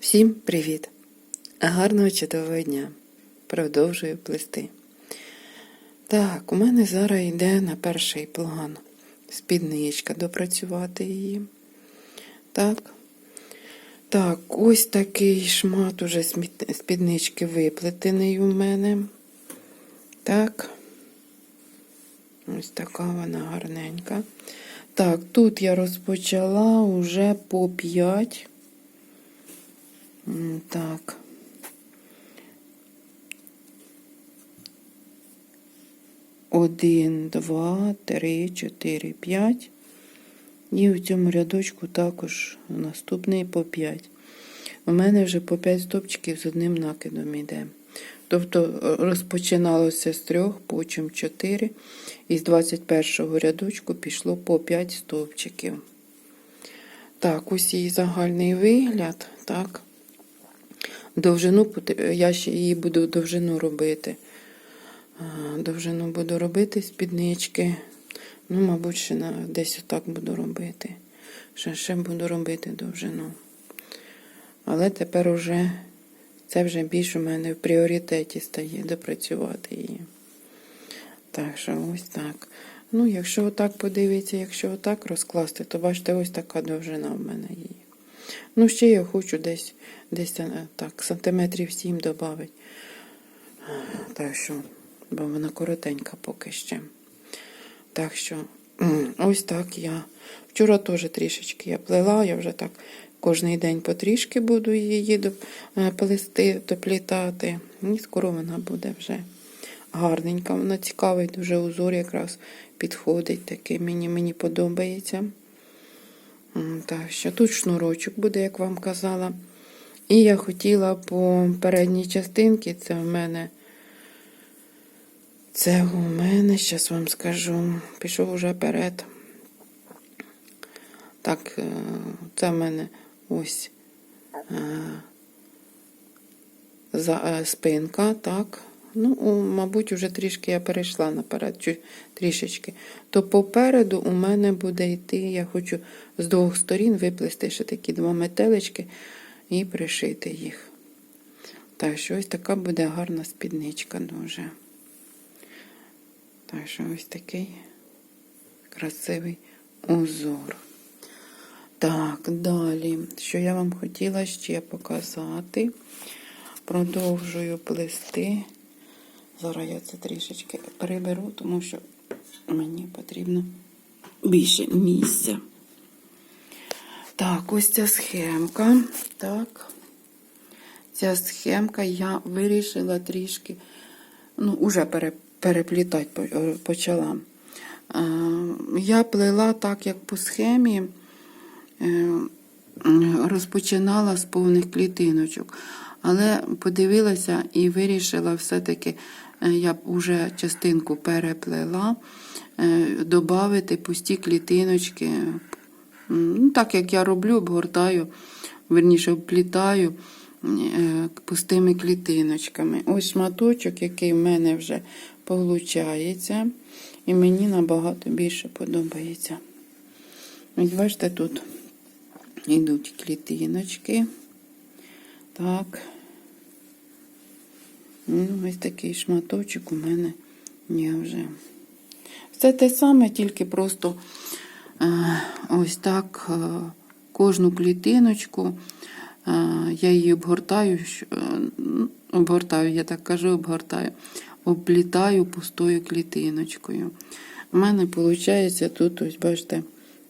Всім привіт! Гарного чудового дня! Продовжую плести. Так, у мене зараз йде на перший план спідничка, допрацювати її. Так. Так, ось такий шмат уже спіднички виплетений у мене. Так. Ось така вона гарненька. Так, тут я розпочала уже по 5. Так. Один, два, три, чотири, п'ять. І в цьому рядочку також наступний по 5. У мене вже по 5 стопчиків з одним накидом йде. Тобто е, розпочиналося з трьох, потім 4, і з 21 рядочку пішло по 5 стовпчиків. Так, її загальний вигляд. Так. Довжину я ще її буду довжину робити. Довжину буду робити спіднички. Ну, мабуть, ще десь отак буду робити. Ще, ще буду робити довжину. Але тепер уже це вже більш у мене в пріоритеті стає допрацювати її. Так що ось так. Ну, якщо отак подивитися, якщо отак розкласти, то бачите, ось така довжина в мене її. Ну, ще я хочу десь, десь е, так, сантиметрів 7 додати. Так що, бо вона коротенька поки ще. Так що, ось так я. Вчора теж трішечки я плела, я вже так кожний день потрішки буду її е, плести, доплітати. І скоро вона буде вже гарненька. Вона цікавий, дуже узор якраз підходить такий. Мені, мені подобається. Так що тут шнурочок буде, як вам казала. І я хотіла по передній частинці, це в мене. Це у мене, зараз вам скажу, пішов уже перед. Так, е, це в мене ось е, е, спинка, так. Ну, мабуть, вже трішки я перейшла наперед, трішечки. То попереду у мене буде йти, я хочу з двох сторін виплести ще такі два метелички і пришити їх. Так що ось така буде гарна спідничка дуже. Так що ось такий красивий узор. Так, далі, що я вам хотіла ще показати. Продовжую плести. Зараз я це трішечки переберу, тому що мені потрібно більше місця. Так, ось ця схемка. Так. Ця схемка я вирішила трішки, ну, пере, переплітати е, почала. Е, Я плела так, як по схемі, е, розпочинала з повних клітиночок. Але подивилася і вирішила все-таки, я б уже частинку переплела, додати пусті клітиночки. Ну, так як я роблю, обгортаю, верніше обплітаю е, пустими клітиночками. Ось шматочок, який в мене вже виходить, і мені набагато більше подобається. Ось бачите, тут йдуть клітиночки. Так. Ну, ось такий шматочок у мене є вже. Все те саме, тільки просто е, ось так е, кожну клітиночку е, я її обгортаю, обгортаю, я так кажу, обгортаю, обплітаю пустою клітиночкою. У мене виходить тут, ось бачите,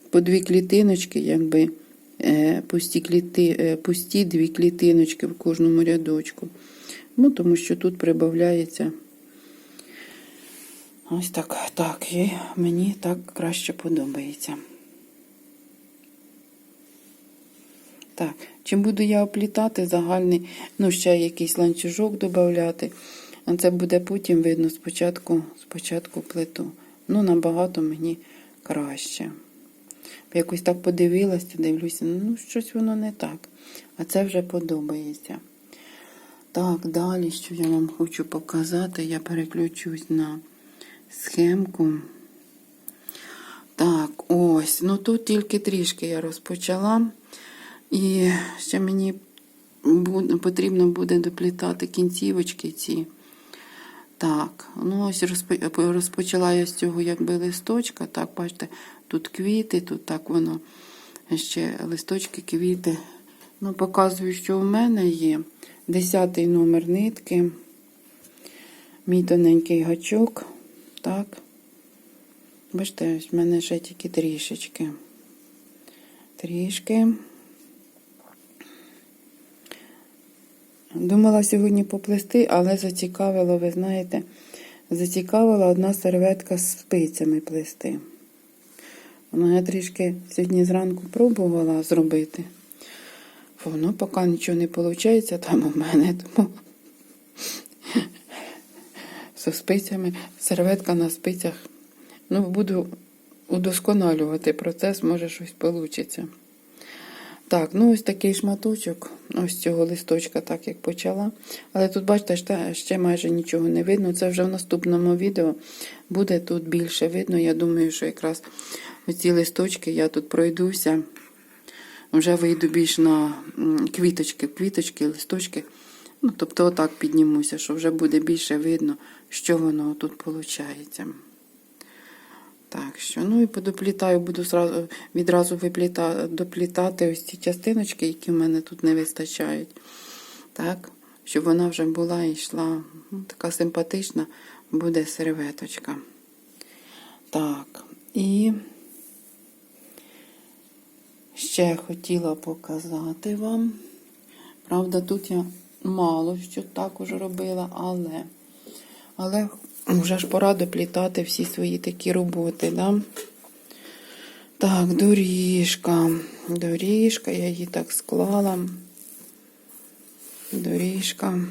по дві клітиночки, якби пусті, кліти, пусті дві клітиночки в кожному рядочку. Ну, тому що тут прибавляється. Ось так, так, і мені так краще подобається. Так, чим буду я оплітати загальний, ну, ще якийсь ланцюжок додати. Це буде потім видно спочатку, спочатку плиту. Ну, набагато мені краще. Якось так подивилася, дивлюся, ну, щось воно не так. А це вже подобається. Так, далі, що я вам хочу показати, я переключусь на схемку. Так, ось. Ну тут тільки трішки я розпочала. І ще мені потрібно буде доплітати кінцівочки ці. Так, ну ось розпочала я з цього якби листочка. Так, бачите, тут квіти, тут так воно ще листочки, квіти. Ну, показую, що у мене є. Десятий номер нитки. Мій тоненький гачок. Так. Бачите, в мене ще тільки трішечки. Трішки. Думала сьогодні поплести, але зацікавило, ви знаєте, зацікавила одна серветка з спицями плести. Вона я трішки сьогодні зранку пробувала зробити. Воно поки нічого не виходить там у мене, тому зі спицями, серветка на спицях. Ну, буду удосконалювати процес, може щось вийде. Так, ну ось такий шматочок, ось цього листочка, так як почала. Але тут, бачите, ще, майже нічого не видно. Це вже в наступному відео буде тут більше видно. Я думаю, що якраз ці листочки я тут пройдуся. Вже вийду більш на квіточки, квіточки, листочки. Ну, тобто, отак піднімуся, що вже буде більше видно, що воно тут виходить. Так що, ну і подоплітаю, буду зразу, відразу випліта, доплітати ось ці частиночки, які в мене тут не вистачають. Так, щоб вона вже була і йшла. Ну, така симпатична буде серветочка. Так, і ще хотіла показати вам. Правда, тут я мало що також робила, але, але вже ж пора доплітати всі свої такі роботи, да? Так, доріжка. Доріжка, я її так склала. Доріжка.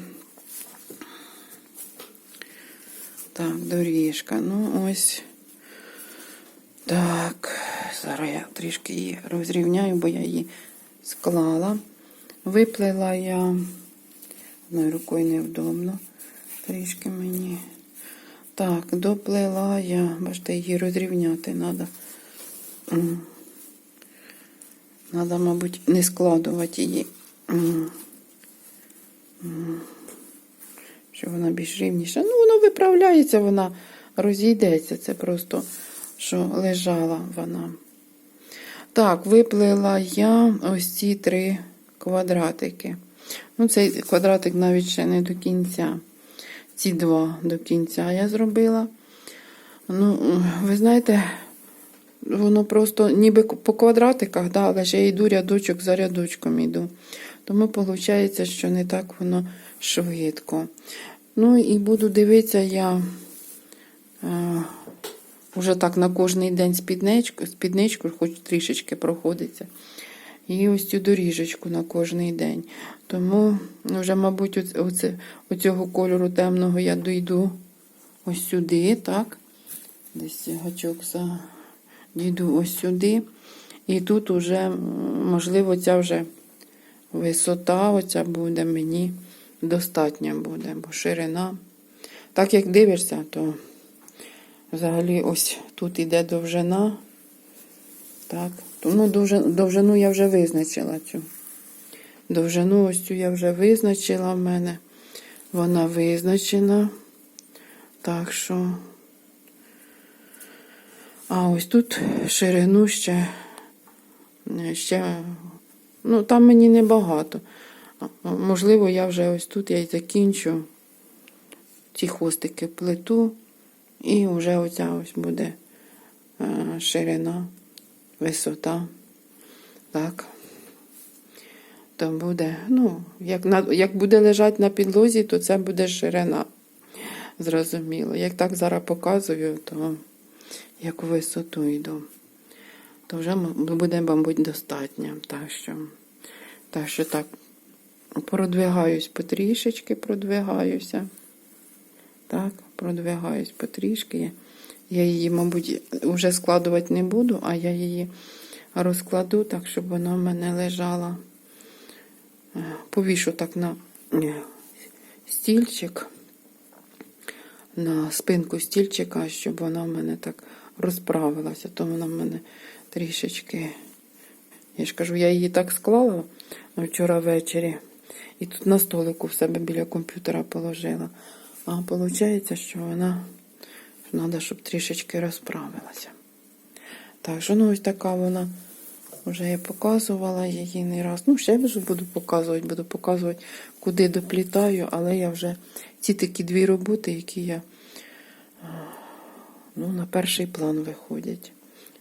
Так, доріжка. Ну, ось. Так, зараз я трішки її розрівняю, бо я її склала. Виплела я одною рукою невдобно. Трішки мені. Так, доплела я, бачите, її розрівняти треба. Треба, мабуть, не складувати її. Щоб вона більш рівніша. Ну, воно виправляється, вона розійдеться. Це просто, що лежала вона. Так, виплела я ось ці три квадратики. Ну, цей квадратик навіть ще не до кінця. Ці два до кінця я зробила. Ну, ви знаєте, воно просто ніби по квадратиках, да, але ж я йду рядочок за рядочком йду. Тому виходить, що не так воно швидко. Ну і буду дивитися я е, вже так на кожний день спідничку, спідничку, хоч трішечки проходиться. І ось цю доріжечку на кожний день. Тому вже, мабуть, оцього кольору темного я дійду ось сюди, так? Десь гачок дійду ось сюди. І тут уже, можливо, ця вже висота оця буде мені достатня буде, бо ширина. Так як дивишся, то взагалі ось тут іде довжина. Так, ну довжину, я вже визначила цю. Довжину ось цю я вже визначила в мене. Вона визначена. Так що. А ось тут ширину ще, ще, ну, там мені небагато. Можливо, я вже ось тут я й закінчу ці хвостики плиту, і вже оця ось буде е, ширина, висота. Так. То буде, ну, як на, як буде лежати на підлозі, то це буде ширина. Зрозуміло. Як так зараз показую, то як у висоту йду, то вже буде, мабуть, достатньо. Так що, так що так, продвигаюсь потрішечки, продвигаюся. Так, продвигаюсь потрішки. Я її, мабуть, вже складувати не буду, а я її розкладу так, щоб вона в мене лежала. Повішу так на стільчик, на спинку стільчика, щоб вона в мене так розправилася, то вона в мене трішечки. Я ж кажу, я її так склала вчора ввечері. і тут на столику в себе біля комп'ютера положила. А виходить, що вона треба, щоб трішечки розправилася. Так що, ну ось така вона. Вже я показувала її не раз. Ну, ще вже буду показувати, буду показувати, куди доплітаю, але я вже ці такі дві роботи, які я ну, на перший план виходять.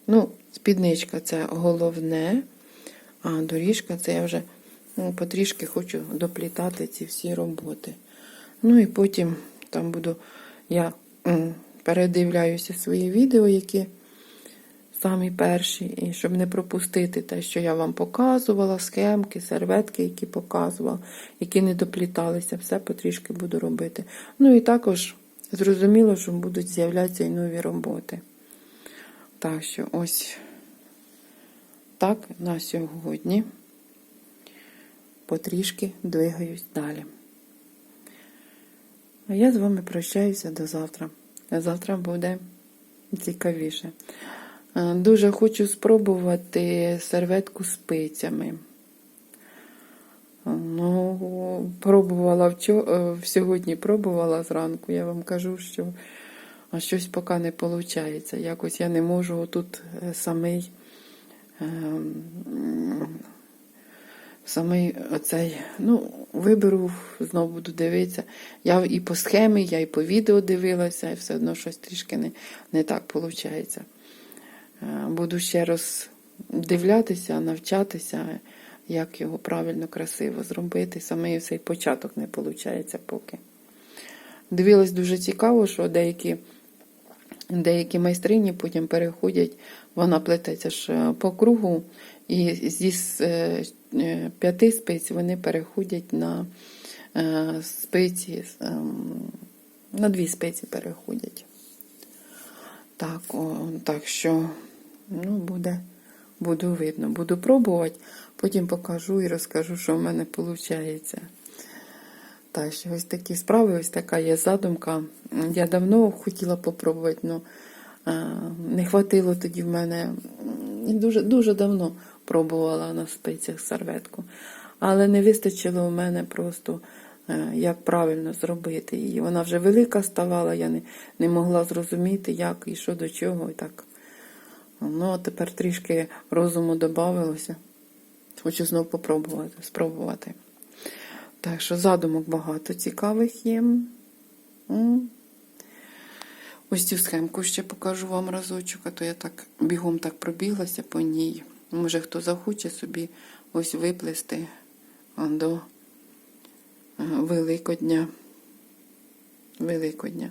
Ну, спідничка це головне, а доріжка це я вже ну, потрішки хочу доплітати ці всі роботи. Ну і потім там буду, я передивляюся свої відео, які самі перші, і щоб не пропустити те, що я вам показувала, схемки, серветки, які показувала, які не допліталися, все потрішки буду робити. Ну і також зрозуміло, що будуть з'являтися і нові роботи. Так що ось так на сьогодні потрішки двигаюсь далі. А я з вами прощаюся до завтра. Завтра буде цікавіше. Е, Дуже хочу спробувати серветку з спицями. Ну, пробувала вчо... е, сьогодні пробувала зранку. Я вам кажу, що щось поки не виходить. Якось я не можу тут самий, ем, самий оцей, ну, виберу, знову буду дивитися. Я і по схемі, я і по відео дивилася, і все одно щось трішки не, не так виходить. Буду ще раз дивлятися, навчатися, як його правильно, красиво зробити. Саме цей початок не виходить поки. Дивилась дуже цікаво, що деякі деякі майстрині потім переходять, вона плететься ж по кругу, і зі е, е, п'яти спиць вони переходять на е, спиці, ем, на дві спиці переходять. Так, так що, ну, буде, буду видно, буду пробувати, потім покажу і розкажу, що в мене виходить. Так, ось такі справи, ось така є задумка. Я давно хотіла попробувати, але не хватило тоді в мене. І дуже, дуже давно пробувала на спицях серветку. Але не вистачило в мене просто, е, як правильно зробити її. Вона вже велика ставала, я не, не могла зрозуміти, як і що до чого. І так. Ну, а тепер трішки розуму додавилося. Хочу знову попробувати, спробувати. Так що задумок багато цікавих є. Ось цю схемку ще покажу вам разочок, а то я так бігом так пробіглася по ній. Може, хто захоче собі ось виплести до е, Великодня. Великодня.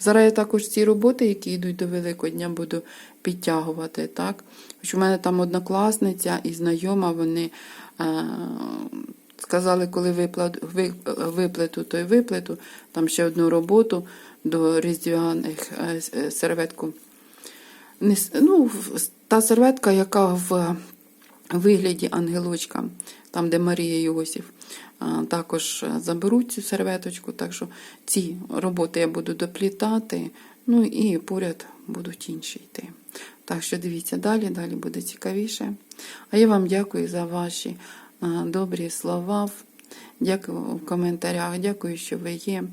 Зараз я також ці роботи, які йдуть до Великодня, буду підтягувати. так. Хоч у мене там однокласниця і знайома, вони е, сказали, коли виплету, то й виплету, там ще одну роботу до різдвяних е, серветку. Ну, Та серветка, яка в вигляді ангелочка, там, де Марія Йосиф, також заберуть цю серветочку. Так що ці роботи я буду доплітати, ну і поряд будуть інші йти. Так що дивіться далі, далі буде цікавіше. А я вам дякую за ваші добрі слова. Дякую в коментарях, дякую, що ви є.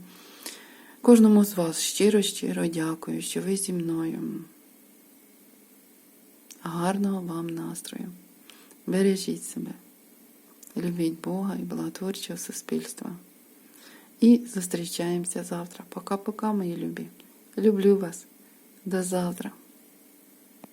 Кожному з вас щиро-щиро дякую, що ви зі мною. Гарного вам настрою. Бережіть себе, любіть Бога і благотворчого суспільства. І зустрічаємося завтра. Пока-пока, мої любі. Люблю вас. До завтра.